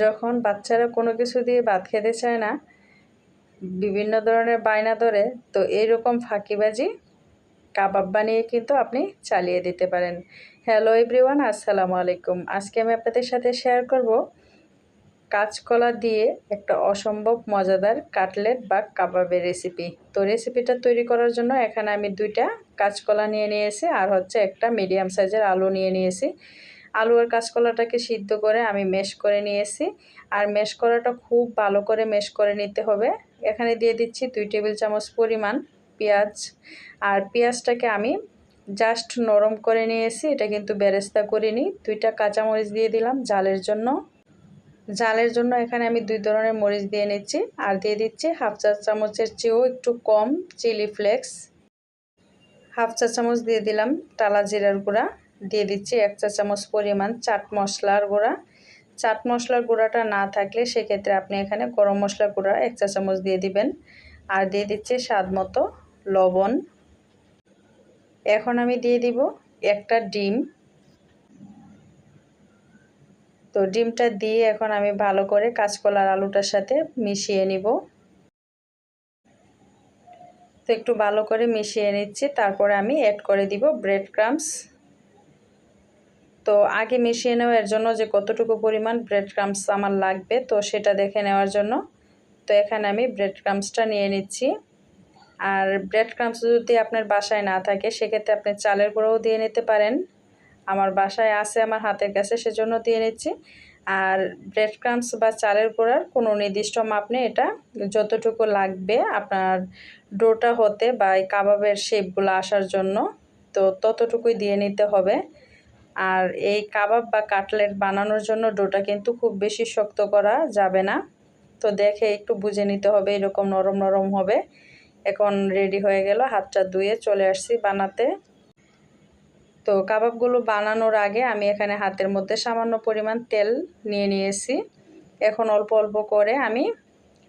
যখন বাচ্চারা কোনো কিছু দিয়ে ভাত খেতে চায় না, বিভিন্ন ধরনের বায়না ধরে, তো এইরকম ফাঁকিবাজি কাবাব বানিয়ে কিন্তু আপনি চালিয়ে দিতে পারেন। হ্যালো এভরিওয়ান, আসসালামু আলাইকুম। আজকে আমি আপনাদের সাথে শেয়ার করব কাঁচকলা দিয়ে একটা অসম্ভব মজাদার কাটলেট বা কাবাবের রেসিপি তো রেসিপিটা তৈরি করার জন্য এখানে আমি দুইটা কাঁচকলা নিয়ে নিয়েছি, আর হচ্ছে একটা মিডিয়াম সাইজের আলু নিয়ে নিয়েছি। আলু আর কাঁচকলাটাকে সিদ্ধ করে আমি মেশ করে নিয়েছি। আর মেশ করাটা খুব ভালো করে মেশ করে নিতে হবে। এখানে দিয়ে দিচ্ছি দুই টেবিল চামচ পরিমাণ পেঁয়াজ। আর পেঁয়াজটাকে আমি জাস্ট নরম করে নিয়েছি, এটা কিন্তু বেরেস্তা করিনি। দুইটা কাঁচামরিচ দিয়ে দিলাম জালের জন্য। জালের জন্য এখানে আমি দুই ধরনের মরিচ দিয়ে নিচ্ছি। আর দিয়ে দিচ্ছি হাফ চা চামচের চেয়েও একটু কম চিলি ফ্লেক্স। হাফ চা চামচ দিয়ে দিলাম টালা জিরার গুঁড়া। দিয়ে দিচ্ছি এক চা চামচ পরিমাণ চাট মশলার গুঁড়া। চাট মশলার গুঁড়াটা না থাকলে সেক্ষেত্রে আপনি এখানে গরম মশলার গুঁড়া এক চা চামচ দিয়ে দিবেন। আর দিয়ে দিচ্ছি স্বাদ মতো লবণ। এখন আমি দিয়ে দিব একটা ডিম। তো ডিমটা দিয়ে এখন আমি ভালো করে কাঁচকলার আলুটার সাথে মিশিয়ে নিব। তো একটু ভালো করে মিশিয়ে নিচ্ছি, তারপরে আমি অ্যাড করে দিব ব্রেড ক্রামস তো আগে মিশিয়ে নেওয়ার জন্য যে কতটুকু পরিমাণ ব্রেড ক্রামস আমার লাগবে, তো সেটা দেখে নেওয়ার জন্য। তো এখানে আমি ব্রেড ক্রামসটা নিয়ে নিচ্ছি। আর ব্রেড ক্রামস যদি আপনার বাসায় না থাকে, সেক্ষেত্রে আপনি চালের গুঁড়োও দিয়ে নিতে পারেন। আমার বাসায় আছে, আমার হাতের কাছে, সেজন্য দিয়ে নিচ্ছি। আর ব্রেড ক্রামস বা চালের গুঁড়ার কোনো নির্দিষ্ট মাপ নেই, এটা যতটুকু লাগবে আপনার ডোটা হতে বা এই কাবাবের শেপগুলো আসার জন্য, তো ততটুকুই দিয়ে নিতে হবে। আর এই কাবাব বা কাটলেট বানানোর জন্য ডোটা কিন্তু খুব বেশি শক্ত করা যাবে না। তো দেখে একটু বুঝে নিতে হবে, এরকম নরম নরম হবে। এখন রেডি হয়ে গেল, হাতটা ধুয়ে চলে আসছি বানাতে। তো কাবাবগুলো বানানোর আগে আমি এখানে হাতের মধ্যে সামান্য পরিমাণ তেল নিয়ে নিয়েছি। এখন অল্প অল্প করে আমি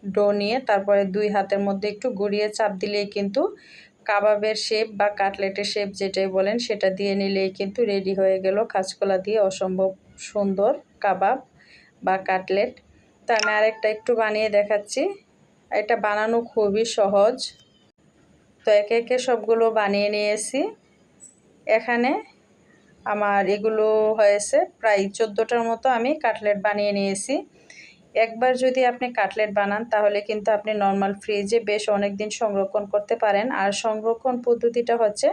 ডো নিয়ে তারপরে দুই হাতের মধ্যে একটু গুড়িয়ে চাপ দিলেই কিন্তু কাবাবের শেপ বা কাটলেটের শেপ যেটাই বলেন, সেটা দিয়ে নিলেই কিন্তু রেডি হয়ে গেল কাঁচকলা দিয়ে অসম্ভব সুন্দর কাবাব বা কাটলেট। তো আমি আরেকটা একটু বানিয়ে দেখাচ্ছি। এটা বানানো খুবই সহজ। তো একে একে সবগুলো বানিয়ে নিয়েছি। এখানে আমার এগুলো হয়েছে প্রায় চোদ্দোটার মতো আমি কাটলেট বানিয়ে নিয়েছি। একবার যদি আপনি কাটলেট বানান, তাহলে কিন্তু আপনি নর্মাল ফ্রিজে বেশ অনেক দিন সংরক্ষণ করতে পারেন। আর সংরক্ষণ পদ্ধতিটা হচ্ছে,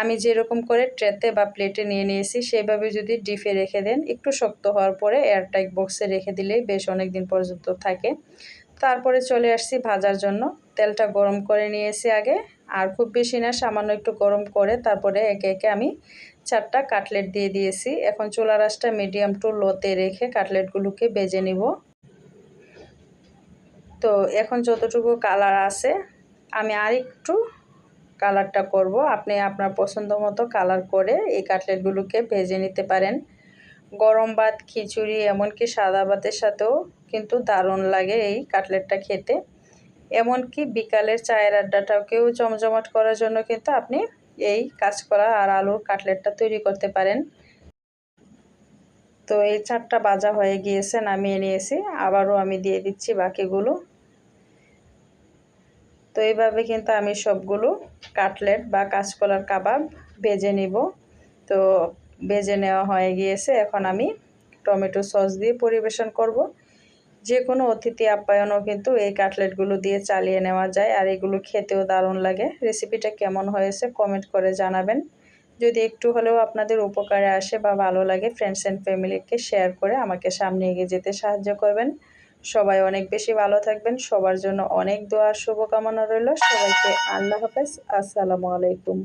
আমি যেরকম করে ট্রেতে বা প্লেটে নিয়ে নিয়েছি, সেভাবে যদি ডিপে রেখে দেন, একটু শক্ত হওয়ার পরে এয়ারটাইট বক্সে রেখে দিলেই বেশ অনেক দিন পর্যন্ত থাকে। তারপরে চলে আসছি ভাজার জন্য। তেলটা গরম করে নিয়েছি আগে, আর খুব বেশি না, সামান্য একটু গরম করে তারপরে একে একে আমি চারটা কাটলেট দিয়ে দিয়েছি। এখন চুলা রাসটা মিডিয়াম টু লোতে রেখে কাটলেটগুলোকে বেজে নিব। তো এখন যতটুকু কালার আছে, আমি আর একটু কালারটা করব। আপনি আপনার পছন্দ মতো কালার করে এই কাটলেটগুলোকে ভেজে নিতে পারেন। গরম ভাত, খিচুড়ি, এমনকি সাদা ভাতের সাথেও কিন্তু দারুণ লাগে এই কাটলেটটা খেতে। এমনকি বিকালের চায়ের আড্ডাটাকেও জমজমাট করার জন্য কিন্তু আপনি এই কাঁচকলা আর আলুর কাটলেটটা তৈরি করতে পারেন। তো এই চারটা বাজা হয়ে গিয়েছে, নামিয়ে নিয়েছি। আবারও আমি দিয়ে দিচ্ছি বাকিগুলো। তো এইভাবে কিন্তু আমি সবগুলো কাটলেট বা কাঁচকলার কাবাব ভেজে নিব। তো ভেজে নেওয়া হয়ে গিয়েছে। এখন আমি টমেটো সস দিয়ে পরিবেশন করব। যে কোনো অতিথি আপ্যায়নও কিন্তু এই কাটলেটগুলো দিয়ে চালিয়ে নেওয়া যায় আর এগুলো খেতেও দারুণ লাগে। রেসিপিটা কেমন হয়েছে কমেন্ট করে জানাবেন। যদি একটু হলেও আপনাদের উপকারে আসে বা ভালো লাগে ফ্রেন্ডস অ্যান্ড ফ্যামিলিকে শেয়ার করে আমাকে সামনে এগিয়ে যেতে সাহায্য করবেন। সবাই অনেক বেশি ভালো থাকবেন। সবার জন্য অনেক দোয়ার শুভকামনা রইল। সবাইকে আল্লাহ হাফেজ। আসসালামু আলাইকুম।